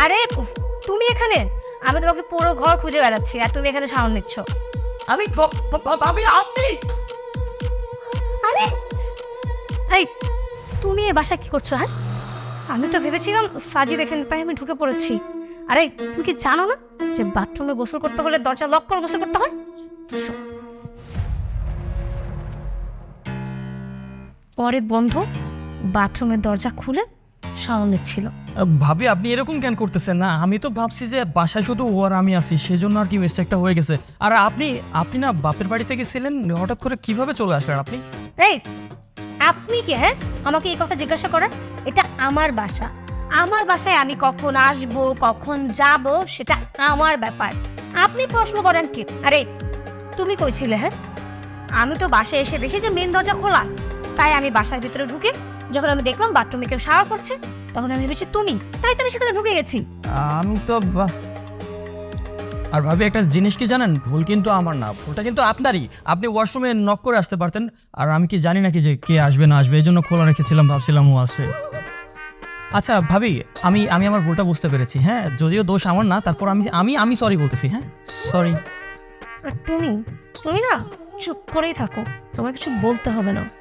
আরে তুমি এখানে? আমি তোমাকে পুরো ঘর খুঁজে বেড়াচ্ছি আর তুমি এখানে সাউন্ড নিচ্ছ। আমি ভ- আপনি? আরে এই তুমি এ বাসায় কি করছ হ্যাঁ? আমি তো ভেবেছিলাম সাজি দেখেন তাই আমি ঢুকে পড়েছি। আরে তুমি কি জানো না যে বাথরুমে গোসল করতে হলে দরজা লক করে গোসল করতে হয়। পরে বন্ধু বাথরুমের দরজা খুলে সাউন্ড ছিল। ভাবি আপনি এরকম কেন করতেছেন? না আমি তো ভাবছি যে বাসায় শুধু ও আর আমি আছি সেজন্য আর কি মিস্টেকটা হয়ে গেছে। আর আপনি আপনি না বাপের বাড়িতে গেছিলেন হঠাৎ করে কীভাবে চলে আসলেন আপনি? এই আপনি কে হ্যাঁ? আমাকে এই কথা জিজ্ঞাসা করার এটা আমার বাসা। আমার বাসায় আমি কখন আসব কখন যাব সেটা আমার ব্যাপার। আপনি প্রশ্ন করেন কি? আরে তুমি কইছিলে হ্যাঁ? আমি তো বাসায় এসে দেখি যে মেন দরজা খোলা। তাই আমি বাসার ভিতরে ঢুকে যখন আমি দেখলাম বাথরুমে কেউ শাওয়ার করছে তখন আমি ভেবেছি তুমি। তাই তো আমি সেখানে ঢুকে গেছি। আমি তো বা- আর ভাবি একটা জিনিস কি জানেন? ভুল কিন্তু আমার না। ভুলটা কিন্তু আপনারই। আপনি ওয়াশরুমে নক করে আসতে পারতেন। আর আমি কি জানি নাকি যে কে আসবে না আসবে এই জন্য খোলা রেখেছিলাম ভাবছিলাম ও আসে। আচ্ছা ভাবি আমি আমি আমার ভুলটা বুঝতে পেরেছি। হ্যাঁ যদিও দোষ আমার না তারপর আমি আমি আমি সরি বলতেছি হ্যাঁ? সরি আর তুমি? তুমি না চুপ করেই থাকো। তোমার কিছু বলতে হবে না।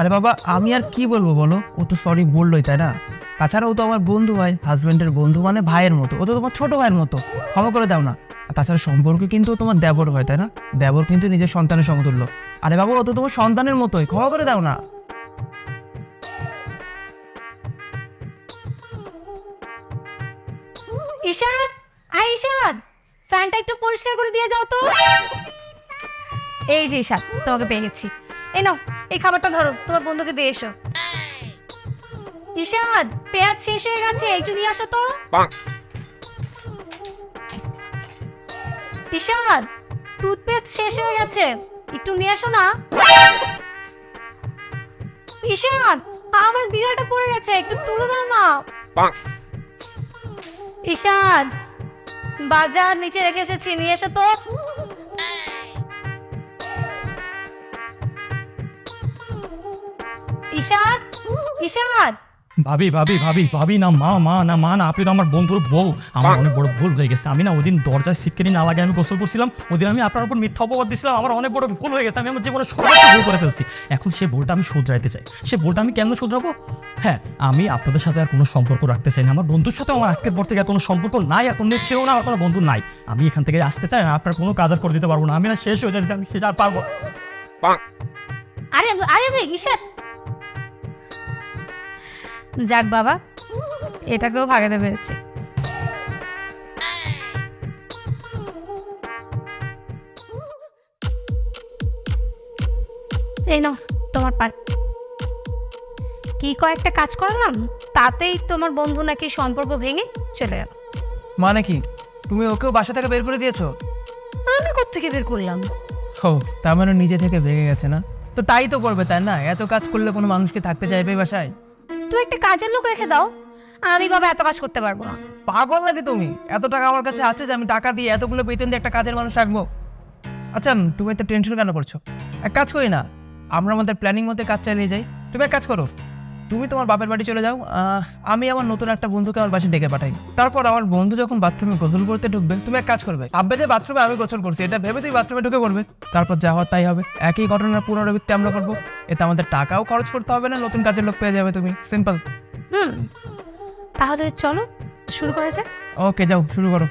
আরে বাবা, আমি আর কি বলব বলো? ও তো সরি বললোই, তাই না? তাছাড়া ও তো আমার বন্ধু ভাই হাজব্যান্ডের বন্ধু মানে ভাইয়ের মতো। ও তো তোমার ছোট ভাইয়ের মতো। ক্ষমা করে দাও না। তাছাড়া সম্পর্কে কিন্তু তোমার দেবর হয়, তাই না? দেবর কিন্তু নিজের সন্তানের সমতুল্য। আরে বাবা, ও তো তোমার সন্তানের মতোই। ক্ষমা করে দাও না। ঈশান আই ঈশান। ফ্যানটা একটু পরিষ্কার করে দিয়ে যাও তো। এই যে ঈশান, তোমাকে পেয়ে গেছি। এই নাও। এই খাবারটা ধরো, তোমার বন্ধুকে দিয়ে এসো। ঈশান, পেঁয়াজ শেষ হয়ে গেছে, একটু নিয়ে আসো তো। ঈশান, টুথপেস্ট শেষ হয়ে গেছে, একটু নিয়ে আসো না। ঈশান, আমার বিড়ালটা পড়ে গেছে, একটু তুলে দাও না। ঈশান, বাজার নিচে রেখে এসেছি, নিয়ে এসো তো। ঈশান ঈশান। ভাবি ভাবি ভাবি ভাবি না মা মা না মা না আপনি তো আমার বন্ধুর বউ। আমার অনেক বড় ভুল হয়ে গেছে। আমি না ওদিন দরজায় সিটকেনি না লাগে আমি গোসল করছিলাম। ওদিন আমি আপনার উপর মিথ্যা অপবাদ দিছিলাম আমার অনেক বড় ভুল হয়ে গেছে। আমি আমার জীবনে সর্বোচ্চ ভুল করে ফেলছি। এখন সে ভুলটা আমি শুধরাইতে চাই। সে ভুলটা আমি কেমন শুধরাবো? হ্যাঁ আমি আপনাদের সাথে আর কোনো সম্পর্ক রাখতে চাই না। আমার বন্ধুর সাথে আমার আজকের পর থেকে আর কোনো সম্পর্ক নাই এখন নিয়ে ছিল না আমার কোনো বন্ধু নাই। আমি এখান থেকে আসতে চাই না। আপনার কোনো কাজ আর করে দিতে পারব না। আমি না শেষ হয়ে যাচ্ছি। আমি সেটা আর পারব। আরে আরে ঈশান যাক বাবা এটাকেও ভাগাতে পেরেছে। এই নাও তোমার পান কি কয়েকটা কাজ করলাম? তাতেই তোমার বন্ধু নাকি সম্পর্ক ভেঙে চলে গেল। মানে কি? তুমি ওকেও বাসা থেকে বের করে দিয়েছ? আমি কোথেকে বের করলাম? ও তার মানে নিজে থেকে ভেঙে গেছে না? তো তাই তো করবে তাই না? এত কাজ করলে কোনো মানুষকে থাকতে চাইবে বাসায়? তুমি একটা কাজের লোক রেখে দাও আমি বাবা এত কাজ করতে পারব না। পাগল নাকি তুমি? এত টাকা আমার কাছে আছে যে আমি টাকা দিয়ে এতগুলো বেতন দিয়ে একটা কাজের মানুষ রাখব। আচ্ছা তুমি এত টেনশন কেন করছ? এক কাজ করি না, আমরা আমাদের প্ল্যানিং মধ্যে কাজ চালিয়ে যাই। তুমি এক কাজ করো। তুমি তোমার বাপের বাড়ি চলে যাও আমি আমার নতুন একটা বন্ধুকে আমার বাসে ডেকে পাঠাই। তারপর আমার বন্ধু যখন বাথরুমে গোসল করতে ঢুকবে তুমি এক কাজ করবে ভাববে যে বাথরুমে আমি গোসল করছি এটা ভেবে তুই বাথরুমে ঢুকে পড়বে। তারপর যা হওয়ার তাই হবে একই ঘটনার পুনরাবৃত্তি আমরা করব। এতে আমাদের টাকাও খরচ করতে হবে না নতুন কাজের লোক পেয়ে যাবে তুমি সিম্পল হুম তাহলে চলো শুরু করা যাক। ওকে যাও শুরু করো।